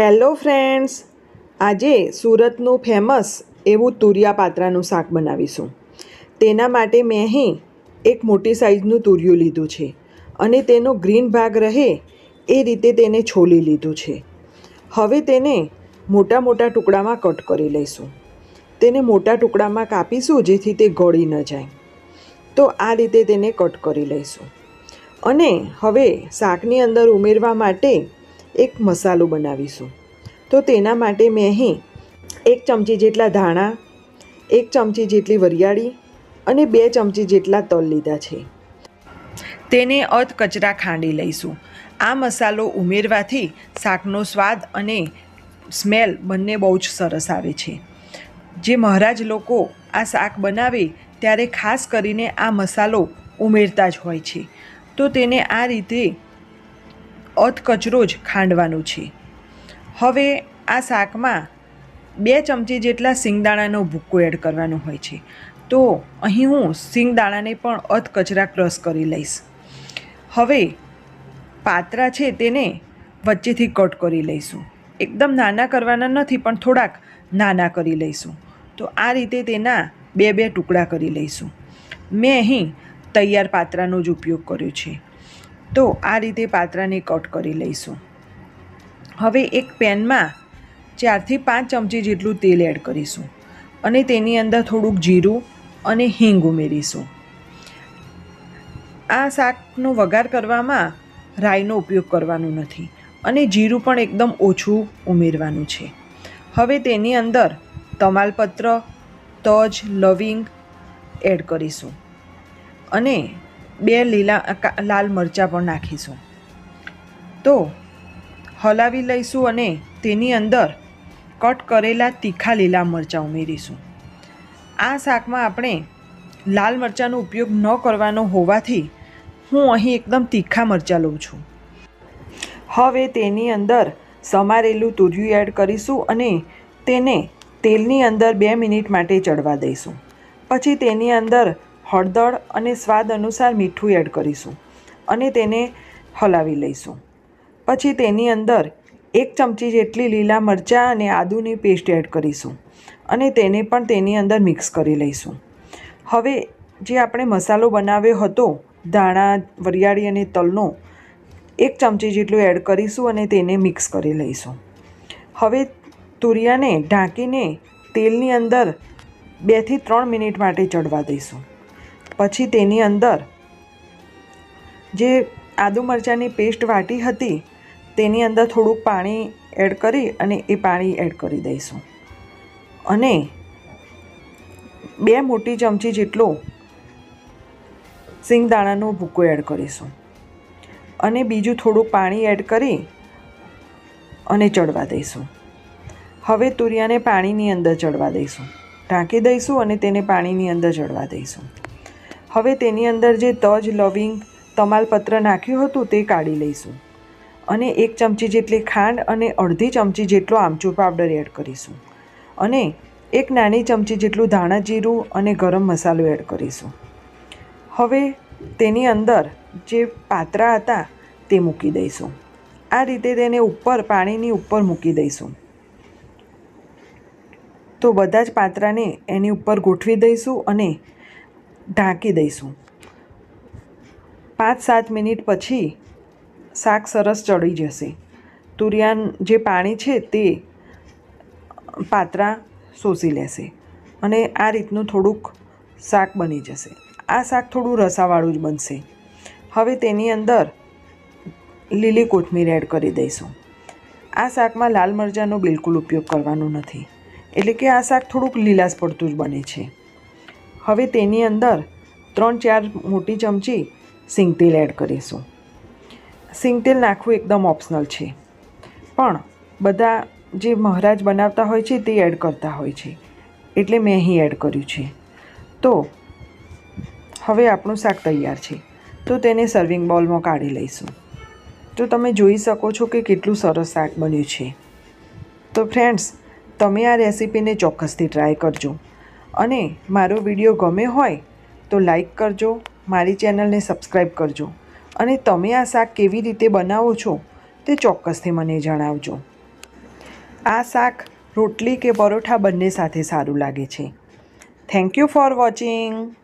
Hello friends આજે સુરતનું famous એવું તુરિયા પાત્રાનું શાક બનાવીશું. તેના માટે મેં અહીં એક મોટી સાઈઝનું તુરિયું લીધું છે અને તેનો ગ્રીન ભાગ રહે એ રીતે તેને છોલી લીધું છે. હવે તેને મોટા મોટા ટુકડામાં કટ કરી લઈશું. તેને મોટા ટુકડામાં કાપીશું જેથી તે ગળી ન જાય. તો આ રીતે તેને કટ કરી લઈશું. અને હવે શાકની અંદર ઉમેરવા માટે એક મસાલો બનાવીશું. તો તેના માટે મેં અહીં એક ચમચી જેટલા ધાણા, એક ચમચી જેટલી વરિયાળી અને બે ચમચી જેટલા તલ લીધા છે. તેને અધ કચરા ખાંડી લઈશું. આ મસાલો ઉમેરવાથી શાકનો સ્વાદ અને સ્મેલ બંને બહુ જ સરસ આવે છે. જે મહારાજ લોકો આ શાક બનાવે ત્યારે ખાસ કરીને આ મસાલો ઉમેરતા જ હોય છે. તો તેને આ રીતે અધ કચરો જ ખાંડવાનું છે. હવે આ શાકમાં બે ચમચી જેટલા સિંગદાણાનો ભૂક્કો એડ કરવાનો હોય છે. તો અહીં હું સિંગદાણાને પણ અધ કચરા ક્રશ કરી લઈશ. હવે પાત્રા છે તેને વચ્ચેથી કટ કરી લઈશું. એકદમ નાના કરવાના નથી, પણ થોડાક નાના કરી લઈશું. તો આ રીતે તેના બે બે ટુકડા કરી લઈશું. મેં અહીં તૈયાર પાત્રાનો જ ઉપયોગ કર્યો છે. તો આ રીતે પાત્રાને કટ કરી લઈશું. હવે એક પેનમાં ચારથી પાંચ ચમચી જેટલું તેલ એડ કરીશું અને તેની અંદર થોડુંક જીરું અને હિંગ ઉમેરીશું. આ શાકનો વઘાર કરવામાં રાઈનો ઉપયોગ કરવાનો નથી અને જીરું પણ એકદમ ઓછું ઉમેરવાનું છે. હવે તેની અંદર તમાલપત્ર, તજ, લવિંગ એડ કરીશું. અને બે લીલા લાલ મરચાં પણ નાખીશું. તો હલાવી લઈશું અને તેની અંદર કટ કરેલા તીખા લીલા મરચાં ઉમેરીશું. આ શાકમાં આપણે લાલ મરચાંનો ઉપયોગ ન કરવાનો હોવાથી હું અહીં એકદમ તીખા મરચાં લઉં છું. હવે તેની અંદર સમારેલું તુરિયું એડ કરીશું અને તેને તેલની અંદર બે મિનિટ માટે ચડવા દઈશું. પછી તેની અંદર હળદર અને સ્વાદ અનુસાર મીઠું એડ કરીશું અને તેને હલાવી લઈશું. પછી તેની અંદર એક ચમચી જેટલી લીલા મરચાં અને આદુની પેસ્ટ એડ કરીશું અને તેને પણ તેની અંદર મિક્સ કરી લઈશું. હવે જે આપણે મસાલો બનાવ્યો હતો, ધાણા, વરિયાળી અને તલનો, એક ચમચી જેટલું એડ કરીશું અને તેને મિક્સ કરી લઈશું. હવે તુરિયાને ઢાંકીને તેલની અંદર બેથી ત્રણ મિનિટ માટે ચડવા દઈશું. પછી તેની અંદર જે આદુ મરચાંની પેસ્ટ વાટી હતી, તેની અંદર થોડુંક પાણી એડ કરી અને એ પાણી એડ કરી દઈશું. અને બે મોટી ચમચી જેટલો સિંગદાણાનો ભૂકો એડ કરીશું. અને બીજું થોડું પાણી એડ કરી અને ચડવા દઈશું. હવે તુરિયાને પાણીની અંદર ચડવા દઈશું. ઢાંકી દઈશું અને તેને પાણીની અંદર ચડવા દઈશું. હવે તેની અંદર જે તજ, લવિંગ, તમાલપત્ર નાખ્યું હતું તે કાઢી લઈશું. અને એક ચમચી જેટલી ખાંડ અને અડધી ચમચી જેટલો આમચૂર પાવડર એડ કરીશું. અને એક નાની ચમચી જેટલું ધાણા જીરું અને ગરમ મસાલો એડ કરીશું. હવે તેની અંદર જે પાત્રા હતા તે મૂકી દઈશું. આ રીતે તેને ઉપર, પાણીની ઉપર મૂકી દઈશું. તો બધા જ પાત્રાને એની ઉપર ગોઠવી દઈશું અને ઢાંકી દઈશું. પાંચ સાત મિનિટ પછી શાક સરસ ચડી જશે. તુરિયાન જે પાણી છે તે પાત્રા શોષી લેશે અને આ રીતનું થોડુંક શાક બની જશે. આ શાક થોડું રસાવાળું જ બનશે. હવે તેની અંદર લીલી કોથમીર એડ કરી દઈશું. આ શાકમાં લાલ મરચાંનો બિલકુલ ઉપયોગ કરવાનો નથી. એટલે કે આ શાક થોડુંક લીલાશ પડતું જ બને છે. હવે તેની અંદર ત્રણ ચાર મોટી ચમચી સિંગતેલ એડ કરીશું. સિંગતેલ નાખવું એકદમ ઓપ્શનલ છે. પણ બધા જે મહારાજ બનાવતા હોય છે તે એડ કરતા હોય છે. એટલે મેં અહીં એડ કર્યું છે. તો હવે આપણું શાક તૈયાર છે. તો તેને સર્વિંગ બોલમાં કાઢી લઈશું. તો તમે જોઈ શકો છો કે કેટલું સરસ શાક બન્યું છે. તો ફ્રેન્ડ્સ તમે આ રેસીપીને ચોક્કસથી ટ્રાય કરજો. અને મારો વીડિયો ગમે હોય તો લાઈક કરજો, મારી ચેનલને સબસ્ક્રાઈબ કરજો અને તમે આ શાક કેવી રીતે બનાવો છો તે ચોક્કસથી મને જણાવજો. આ શાક રોટલી કે પરોઠા બંને સાથે સારું લાગે છે. Thank you for watching